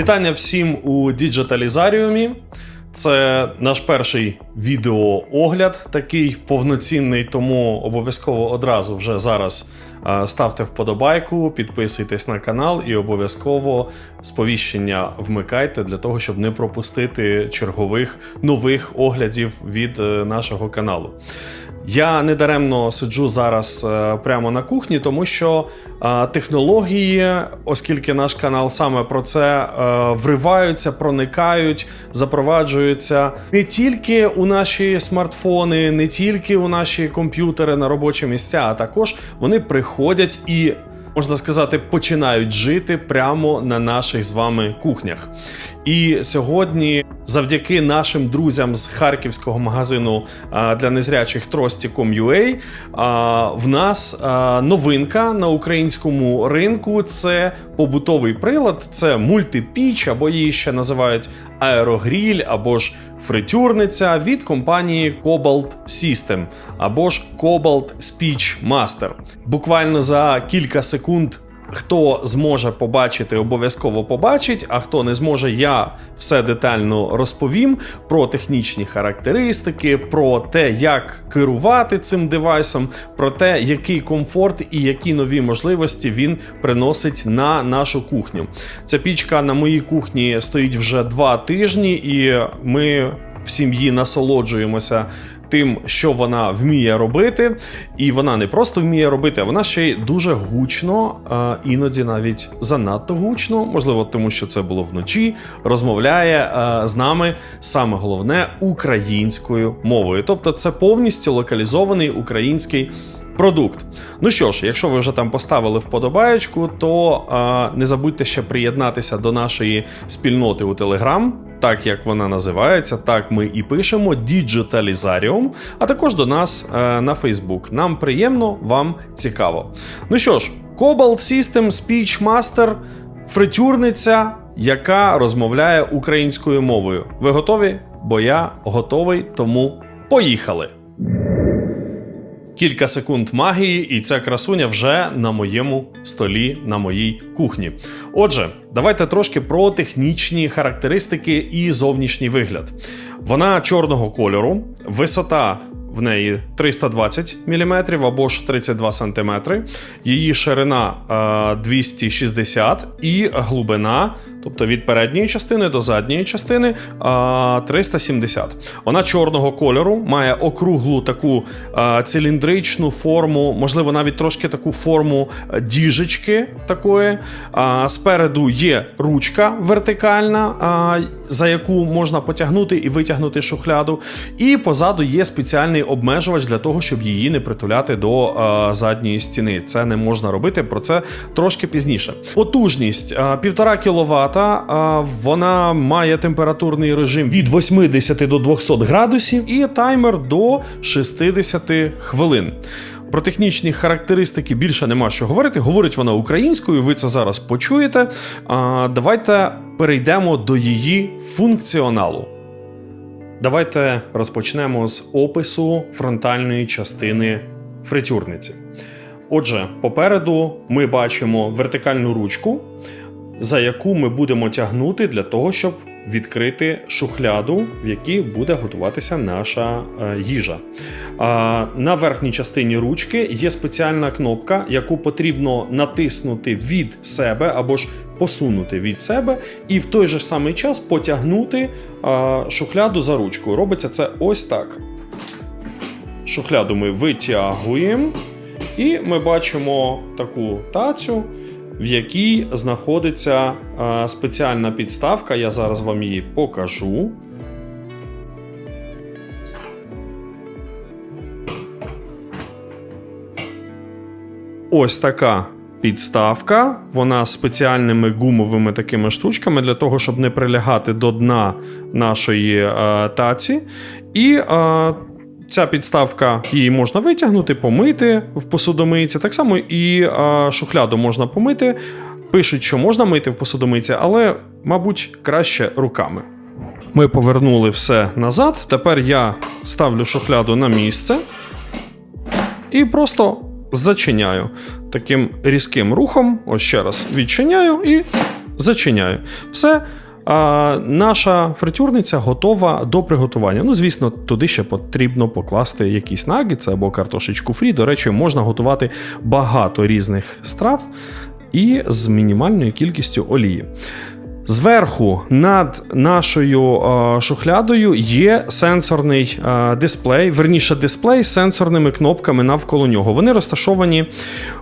Вітання всім у діджиталізаріумі. Це наш перший відеоогляд, такий повноцінний, тому обов'язково одразу вже зараз е, ставте вподобайку, підписуйтесь на канал і обов'язково сповіщення вмикайте для того, щоб не пропустити чергових нових оглядів від е, нашого каналу. Я недаремно сиджу зараз е, прямо на кухні, тому що е, технології, оскільки наш канал саме про це е, вриваються, проникають, запроваджуються не тільки у наші смартфони, не тільки у наші комп'ютери на робочі місця, а також вони приходять і. Можна сказати, починають жити прямо на наших з вами кухнях. І сьогодні, завдяки нашим друзям з харківського магазину для незрячих трості.com.ua, в нас новинка на українському ринку це побутовий прилад, це мультипіч, або її ще називають аерогріль, або ж фритюрниця від компанії Cobalt System, або ж Cobalt Speech Master. Буквально за кілька секунд. Хто зможе побачити, обов'язково побачить, а хто не зможе, я все детально розповім про технічні характеристики, про те, як керувати цим девайсом, про те, який комфорт і які нові можливості він приносить на нашу кухню. Ця пічка на моїй кухні стоїть вже два тижні, і ми в сім'ї насолоджуємося тим, що вона вміє робити, і вона не просто вміє робити, а вона ще й дуже гучно, а іноді навіть занадто гучно, можливо, тому що це було вночі, розмовляє а, з нами саме головне українською мовою. Тобто, це повністю локалізований український. Продукт. Ну що ж, якщо ви вже там поставили вподобаєчку, то а, не забудьте ще приєднатися до нашої спільноти у Telegram, так як вона називається, так ми і пишемо Digitalizarium, а також до нас е, на Facebook. Нам приємно, вам цікаво. Ну що ж, Cobalt System Speech Master, фритюрниця, яка розмовляє українською мовою. Ви готові? Бо я готовий, тому поїхали! Кілька секунд магії, і ця красуня вже на моєму столі, на моїй кухні. Отже, давайте трошки про технічні характеристики і зовнішній вигляд. Вона чорного кольору, висота. В неї 320 мм або ж 32 см, її ширина е, 260 і глибина, тобто від передньої частини до задньої частини е, 370. Вона чорного кольору, має округлу таку циліндричну форму, можливо, навіть трошки таку форму е, діжечки такої. Спереду є ручка вертикальна, за яку можна потягнути і витягнути шухляду. І позаду є спеціальний обмежувач для того, щоб її не притуляти до задньої стіни. Це не можна робити, про це трошки пізніше. Потужність е, 1,5 кВт, е, вона має температурний режим від 80 до 200 градусів і таймер до 60 хвилин. Про технічні характеристики більше нема що говорити. Говорить вона українською, ви це зараз почуєте. А, Давайте перейдемо до її функціоналу. Давайте розпочнемо з опису фронтальної частини фритюрниці. Отже, попереду ми бачимо вертикальну ручку, за яку ми будемо тягнути для того, щоб відкрити шухляду, в якій буде готуватися наша е, їжа. На верхній частині ручки є спеціальна кнопка, яку потрібно натиснути від себе або ж посунути від себе, і в той же самий час потягнути шухляду за ручкою. Робиться це ось так. Шухляду ми витягуємо, і ми бачимо таку тацю, в якій знаходиться е, спеціальна підставка. Я зараз вам її покажу. Ось така підставка. Вона з спеціальними гумовими такими штучками для того, щоб не прилягати до дна нашої е, таці. І е, Ця підставка її можна витягнути, помити в посудомийці. Так само і а, шухляду можна помити. Пишуть, що можна мити в посудомийці, але, мабуть, краще руками. Ми повернули все назад. Тепер я ставлю шухляду на місце і просто зачиняю таким різким рухом. Ось ще раз відчиняю і зачиняю. Все. Наша фритюрниця готова до приготування. Ну, звісно, туди ще потрібно покласти якісь наггетси або картошечку фрі. До речі, можна готувати багато різних страв і з мінімальною кількістю олії. Зверху над нашою е, шухлядою є сенсорний е, дисплей, верніше дисплей з сенсорними кнопками навколо нього. Вони розташовані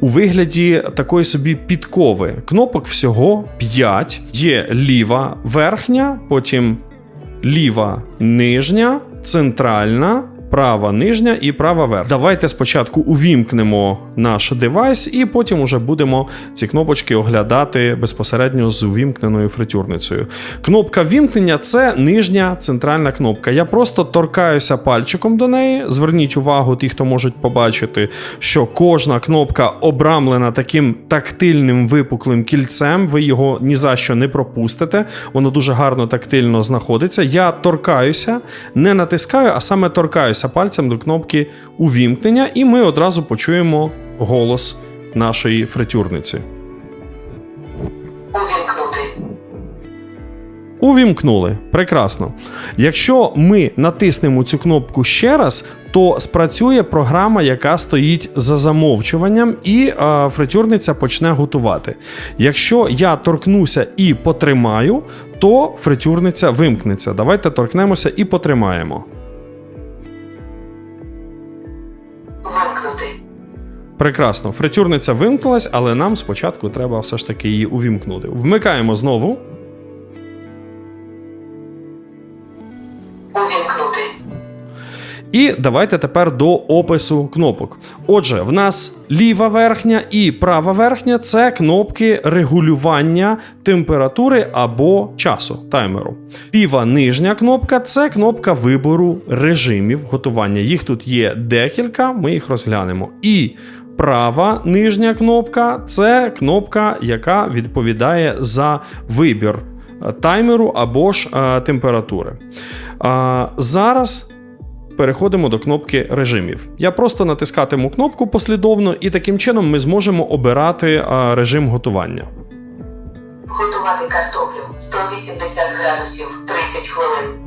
у вигляді такої собі підкови. Кнопок всього 5. Є ліва верхня, потім ліва нижня, центральна. Права нижня і права верх. Давайте спочатку увімкнемо наш девайс, і потім уже будемо ці кнопочки оглядати безпосередньо з увімкненою фритюрницею. Кнопка вімкнення це нижня центральна кнопка. Я просто торкаюся пальчиком до неї. Зверніть увагу, ті, хто можуть побачити, що кожна кнопка обрамлена таким тактильним випуклим кільцем. Ви його ні за що не пропустите. Воно дуже гарно тактильно знаходиться. Я торкаюся, не натискаю, а саме торкаюся пальцем до кнопки увімкнення, і ми одразу почуємо голос нашої фритюрниці. Увімкнули. Прекрасно. Якщо ми натиснемо цю кнопку ще раз, то спрацює програма, яка стоїть за замовчуванням, і е, фритюрниця почне готувати. Якщо я торкнуся і потримаю, то фритюрниця вимкнеться. Давайте торкнемося і потримаємо. Прекрасно, фритюрниця вимкнулась, але нам спочатку треба все ж таки її увімкнути. Вмикаємо знову. Увімкнути. І давайте тепер до опису кнопок. Отже, в нас ліва верхня і права верхня це кнопки регулювання температури або часу таймеру. Ліва нижня кнопка це кнопка вибору режимів готування. Їх тут є декілька, ми їх розглянемо. І права нижня кнопка це кнопка, яка відповідає за вибір е, таймеру або ж е, температури. Зараз переходимо до кнопки режимів. Я просто натискатиму кнопку послідовно, і таким чином ми зможемо обирати режим готування. Готувати картоплю 180 градусів 30 хвилин.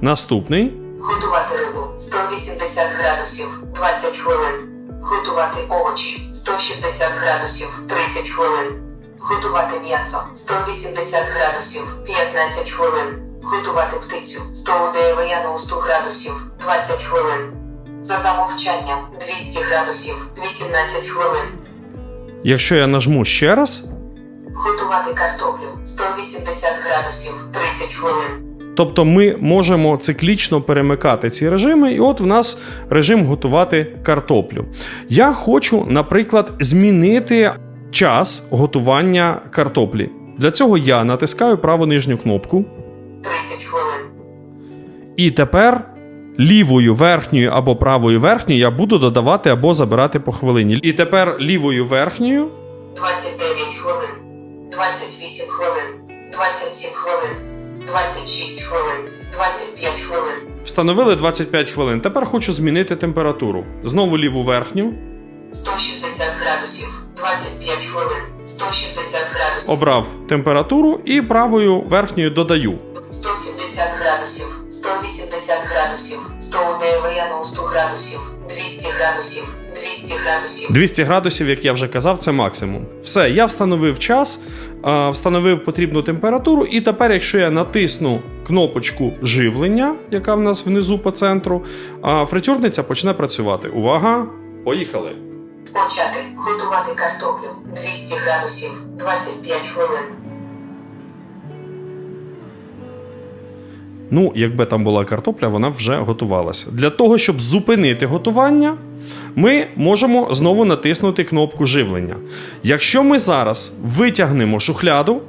Наступний Готувати рибу 180 градусів 20 хвилин. Готувати овочі 160 градусів 30 хвилин. Готувати м'ясо 180 градусів 15 хвилин. Готувати птицю 100 на 100 градусів 20 хвилин. За замовчанням 200 градусів 18 хвилин. Якщо я нажму ще раз, Готувати картоплю 180 градусів 30 хвилин. Тобто ми можемо циклічно перемикати ці режими, і от в нас режим готувати картоплю. Я хочу, наприклад, змінити час готування картоплі. Для цього я натискаю праву нижню кнопку. 30 хвилин. І тепер лівою верхньою або правою верхньою я буду додавати або забирати по хвилині. І тепер лівою верхньою 29 хвилин, 28 хвилин, 27 хвилин, 26 хвилин, 25 хвилин, встановили 25 хвилин. Тепер хочу змінити температуру. Знову ліву верхню. 160 градусів, 25 хвилин, 160 градусів, Обрав температуру і правою верхньою додаю. 170 градусів, 180 градусів, 100 на 100 градусів, 200 градусів, 200 градусів, 200 градусів, як я вже казав, це максимум. Все, я встановив час, встановив потрібну температуру, і тепер, якщо я натисну кнопочку живлення, яка в нас внизу по центру, фритюрниця почне працювати. Увага! Поїхали! почати готувати картоплю 200 градусів, 25 хвилин, Ну, якби там була картопля, вона вже готувалася. Для того, щоб зупинити готування, ми можемо знову натиснути кнопку живлення. Якщо ми зараз витягнемо шухляду,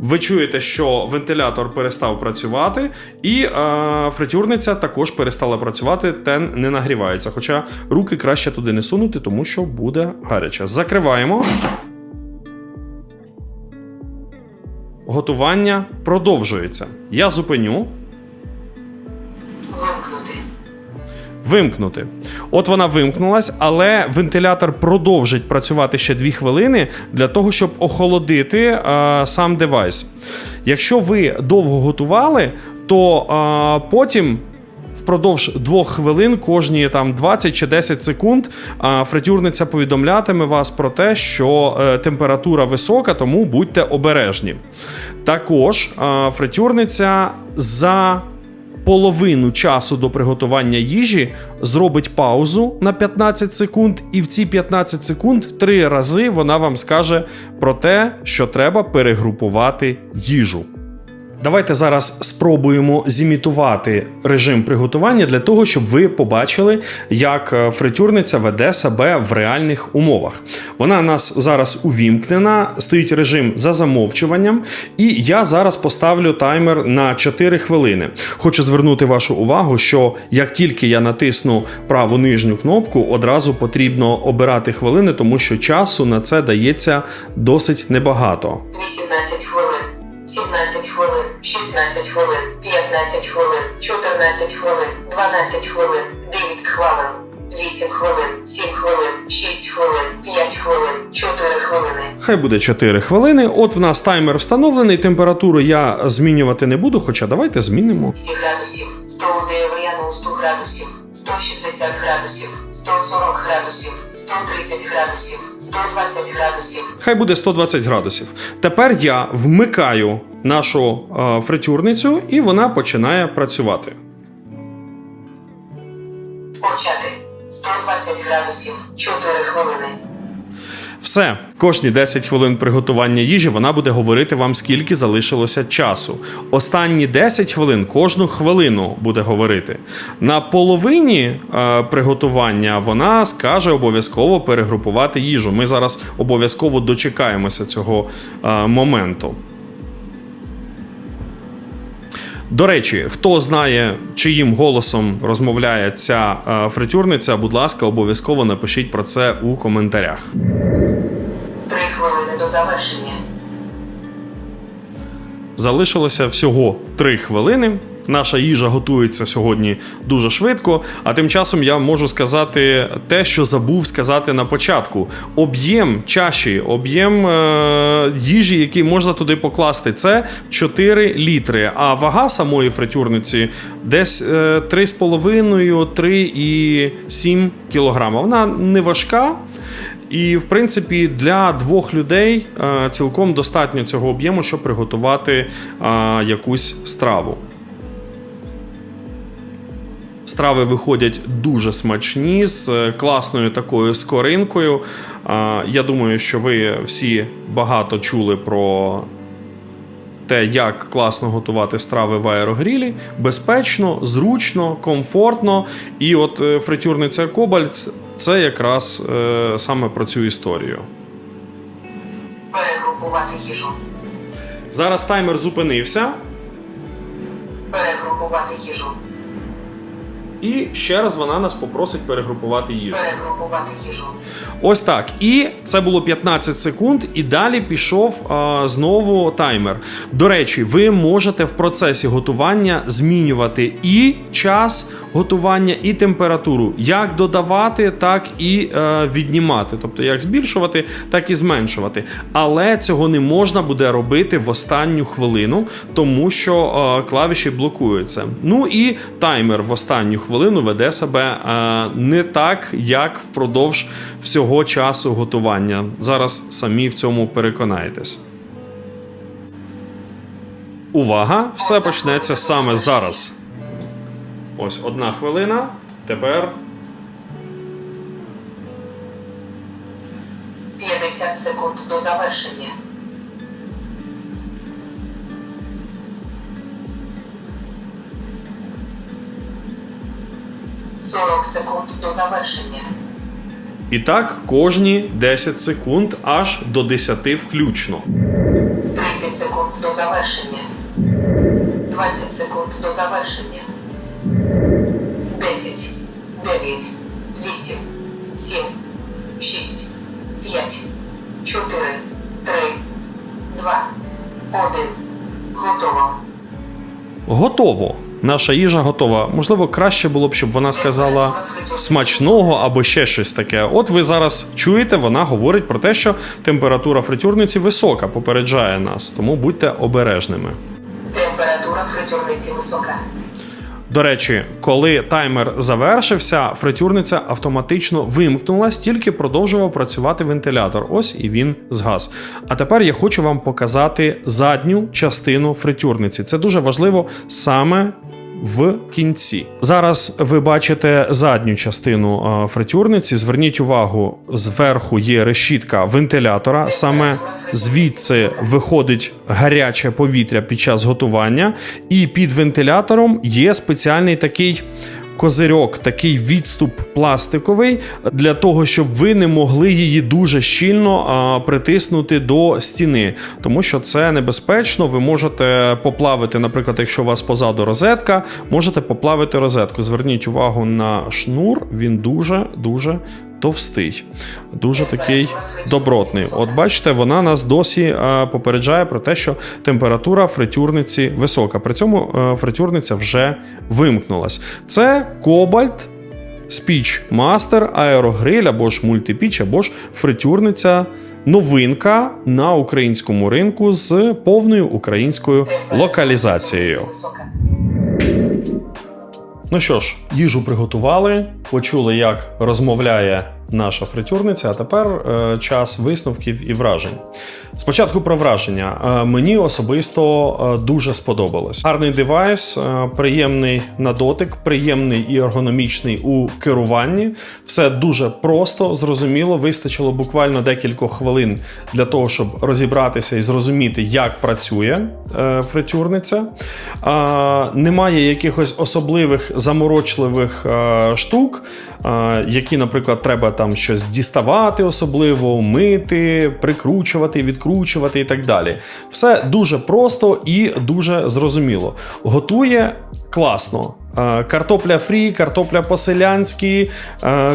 ви чуєте, що вентилятор перестав працювати, і е, фритюрниця також перестала працювати, тен не нагрівається. Хоча руки краще туди не сунути, тому що буде гаряче. Закриваємо. Готування продовжується. Я зупиню. вимкнути, вимкнути. От вона вимкнулась, але вентилятор продовжить працювати ще 2 хвилини для того, щоб охолодити е, сам девайс. Якщо ви довго готували, то е, потім. Впродовж двох хвилин, кожні там 20 чи 10 секунд, фритюрниця повідомлятиме вас про те, що е, температура висока, тому будьте обережні. Також фритюрниця за половину часу до приготування їжі зробить паузу на 15 секунд, і в ці 15 секунд три рази вона вам скаже про те, що треба перегрупувати їжу. Давайте зараз спробуємо зімітувати режим приготування для того, щоб ви побачили, як е, фритюрниця веде себе в реальних умовах. Вона у нас зараз увімкнена, стоїть режим за замовчуванням, і я зараз поставлю таймер на 4 хвилини. Хочу звернути вашу увагу, що як тільки я натисну праву нижню кнопку, одразу потрібно обирати хвилини, тому що часу на це дається досить небагато. 18 хвилин, 17 хвилин, 16 хвилин, 15 хвилин, 14 хвилин, 12 хвилин, 9 хвилин, 8 хвилин, 7 хвилин, 6 хвилин, 5 хвилин, 4 хвилини. Хай буде 4 хвилини. От в нас таймер встановлений. Температуру я змінювати не буду, хоча давайте змінимо. 200 градусів, 100 у 90 градусів, 160 градусів, 140 градусів, 130 градусів, 120 градусів. Хай буде 120 градусів. Тепер я вмикаю нашу е, фритюрницю, і вона починає працювати. Почати. 120 градусів, 4 хвилини. Все, кожні 10 хвилин приготування їжі вона буде говорити вам, скільки залишилося часу. Останні 10 хвилин кожну хвилину буде говорити. На половині е, приготування вона скаже обов'язково перегрупувати їжу. Ми зараз обов'язково дочекаємося цього е, моменту. До речі, хто знає, чиїм голосом розмовляє ця е, фритюрниця, будь ласка, обов'язково напишіть про це у коментарях. Три хвилини до завершення. Залишилося всього три хвилини. Наша їжа готується сьогодні дуже швидко. А тим часом я можу сказати те, що забув сказати на початку: об'єм чаші, об'єм е- їжі, який можна туди покласти, це 4 літри. А вага самої фритюрниці десь е- 3,5-3,7 кілограма. Вона не важка. І, в принципі, для двох людей е, цілком достатньо цього об'єму, щоб приготувати е, якусь страву. Страви виходять дуже смачні з е, класною такою скоринкою. Я думаю, що ви всі багато чули про те, як класно готувати страви в аерогрілі, безпечно, зручно, комфортно. І от е, фритюрниця Кобальт це якраз е, саме про цю історію. Перегрупувати їжу. Зараз таймер зупинився, Перегрупувати їжу. І ще раз вона нас попросить перегрупувати їжу. Перегрупувати їжу. Ось так. І це було 15 секунд, і далі пішов а, знову таймер. До речі, ви можете в процесі готування змінювати і час готування, і температуру, як додавати, так і е, віднімати. Тобто як збільшувати, так і зменшувати. Але цього не можна буде робити в останню хвилину, тому що е, клавіші блокуються. Ну і таймер в останню хвилину веде себе е, не так, як впродовж всього часу готування. Зараз самі в цьому переконаєтесь. Увага! Все почнеться саме зараз. Ось одна хвилина. Тепер 50 секунд до завершення. Сорок секунд до завершення. і так кожні 10 секунд аж до 10 включно. 30 секунд до завершення. 20 секунд до завершення. 10, 9, 8, 7, 6, 5, 4, 3, 2, 1. Готово. Готово. наша їжа готова. Можливо, краще було б, щоб вона сказала смачного або ще щось таке. От ви зараз чуєте, вона говорить про те, що температура фритюрниці висока, попереджає нас, тому будьте обережними. Температура фритюрниці висока. До речі, коли таймер завершився, фритюрниця автоматично вимкнулась, тільки продовжував працювати вентилятор. Ось і він згас. А тепер я хочу вам показати задню частину фритюрниці. Це дуже важливо саме. В кінці зараз ви бачите задню частину е, фритюрниці. Зверніть увагу, зверху є решітка вентилятора. Саме звідси виходить гаряче повітря під час готування, і під вентилятором є спеціальний такий. Козирьок, такий відступ пластиковий для того, щоб ви не могли її дуже щільно а, притиснути до стіни, тому що це небезпечно. Ви можете поплавити, наприклад, якщо у вас позаду розетка, можете поплавити розетку. Зверніть увагу на шнур, він дуже дуже товстий, дуже такий добротний. От бачите, вона нас досі а, попереджає про те, що температура фритюрниці висока. При цьому а, фритюрниця вже вимкнулась. Це кобальт. Спіч Мастер, аерогриль або ж мультипіч, або ж фритюрниця. Новинка на українському ринку з повною українською локалізацією. Ну що ж, їжу приготували, почули, як розмовляє наша фритюрниця. А тепер е, час висновків і вражень. Спочатку про враження. Е, мені особисто е, дуже сподобалось. Гарний девайс, приємний на дотик, приємний і ергономічний у керуванні. Все дуже просто, зрозуміло. Вистачило буквально декілька хвилин для того, щоб розібратися і зрозуміти, як працює фритюрниця. Немає якихось особливих заморочливих штук, які, наприклад, треба там щось діставати особливо, мити, прикручувати, відкручувати і так далі. Все дуже просто і дуже зрозуміло. Готує класно. Картопля фрі, картопля по-селянськи,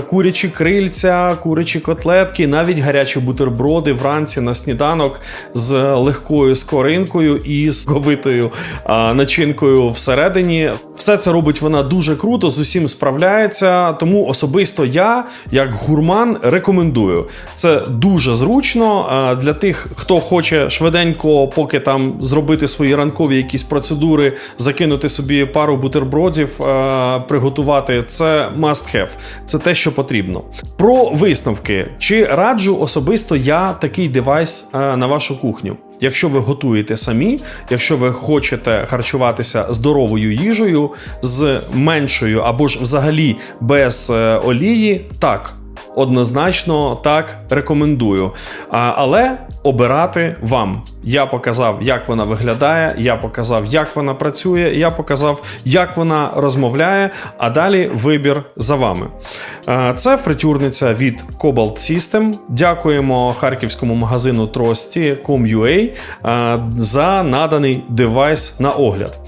курячі крильця, курячі котлетки, навіть гарячі бутерброди вранці на сніданок з легкою скоринкою і з говитою е, начинкою всередині. Все це робить вона дуже круто, з усім справляється. Тому особисто я, як гурман, рекомендую. Це дуже зручно для тих, хто хоче швиденько, поки там зробити свої ранкові якісь процедури, закинути собі пару бутербродів, е, приготувати. Це must have. Це те, що потрібно. Про висновки. Чи раджу особисто я такий девайс е, на вашу кухню? Якщо ви готуєте самі, якщо ви хочете харчуватися здоровою їжею з меншою або ж взагалі без е, олії, так. Однозначно так рекомендую. Але обирати вам. Я показав, як вона виглядає, я показав, як вона працює, я показав, як вона розмовляє, а далі вибір за вами. Це фритюрниця від Cobalt System. Дякуємо харківському магазину Трості.com.ua за наданий девайс на огляд.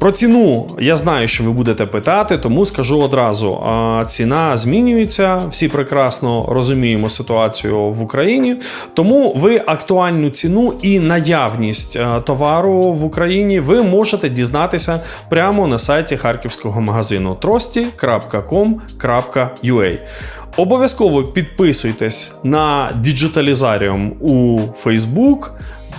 Про ціну я знаю, що ви будете питати, тому скажу одразу: ціна змінюється. Всі прекрасно розуміємо ситуацію в Україні. Тому ви актуальну ціну і наявність е, товару в Україні ви можете дізнатися прямо на сайті харківського магазину trosti.com.ua. Обов'язково підписуйтесь на Digitalizarium у Facebook.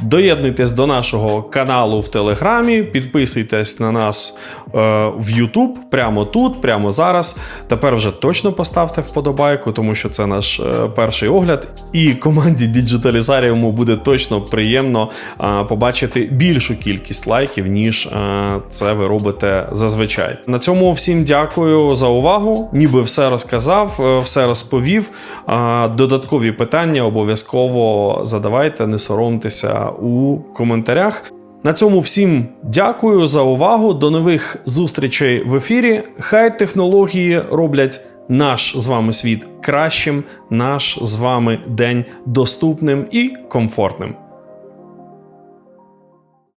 Доєднуйтесь до нашого каналу в Телеграмі, підписуйтесь на нас е, в YouTube прямо тут, прямо зараз. Тепер вже точно поставте вподобайку, тому що це наш е, перший огляд. І команді Digitalizarium буде точно приємно е, побачити більшу кількість лайків, ніж е, це ви робите зазвичай. На цьому всім дякую за увагу. Ніби все розказав, е, все розповів. Е, Додаткові питання обов'язково задавайте, не соромтеся у коментарях. На цьому всім дякую за увагу. До нових зустрічей в ефірі. Хай технології роблять наш з вами світ кращим, наш з вами день доступним і комфортним.